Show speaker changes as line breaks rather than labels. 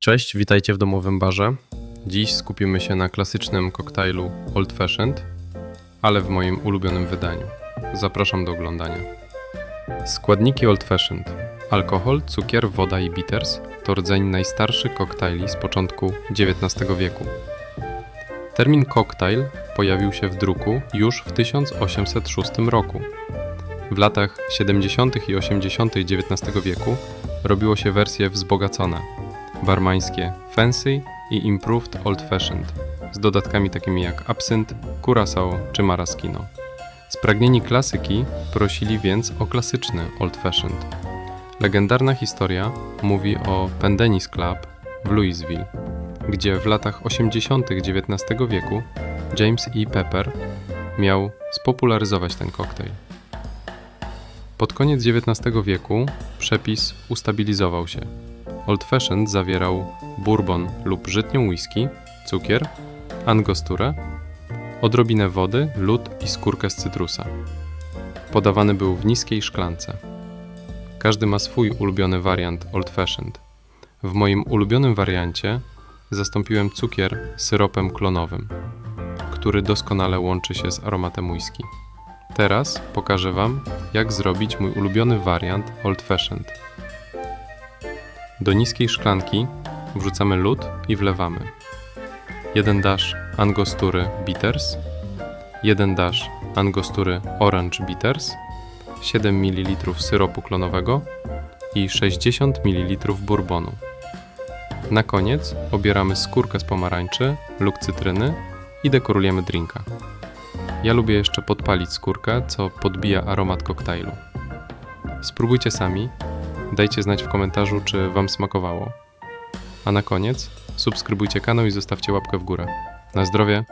Cześć, witajcie w domowym barze. Dziś skupimy się na klasycznym koktajlu Old Fashioned, ale w moim ulubionym wydaniu. Zapraszam do oglądania. Składniki Old Fashioned: alkohol, cukier, woda i bitters to rdzeń najstarszych koktajli z początku XIX wieku. Termin koktajl pojawił się w druku już w 1806 roku. W latach 70. i 80. XIX wieku robiło się wersje wzbogacone barmańskie Fancy i Improved Old Fashioned z dodatkami takimi jak absynt, curacao czy maraschino. Spragnieni klasyki prosili więc o klasyczny Old Fashioned. Legendarna historia mówi o Pendennis Club w Louisville, gdzie w latach 80. XIX wieku James E. Pepper miał spopularyzować ten koktajl. Pod koniec XIX wieku przepis ustabilizował się. Old Fashioned zawierał bourbon lub żytnią whisky, cukier, angosturę, odrobinę wody, lód i skórkę z cytrusa. Podawany był w niskiej szklance. Każdy ma swój ulubiony wariant Old Fashioned. W moim ulubionym wariancie zastąpiłem cukier syropem klonowym, który doskonale łączy się z aromatem whisky. Teraz pokażę Wam, jak zrobić mój ulubiony wariant Old Fashioned. Do niskiej szklanki wrzucamy lód i wlewamy. Jeden dash angostury bitters, jeden dash angostury orange bitters, 7 ml syropu klonowego i 60 ml bourbonu. Na koniec obieramy skórkę z pomarańczy lub cytryny i dekorujemy drinka. Ja lubię jeszcze podpalić skórkę, co podbija aromat koktajlu. Spróbujcie sami, dajcie znać w komentarzu, czy Wam smakowało. A na koniec subskrybujcie kanał i zostawcie łapkę w górę. Na zdrowie!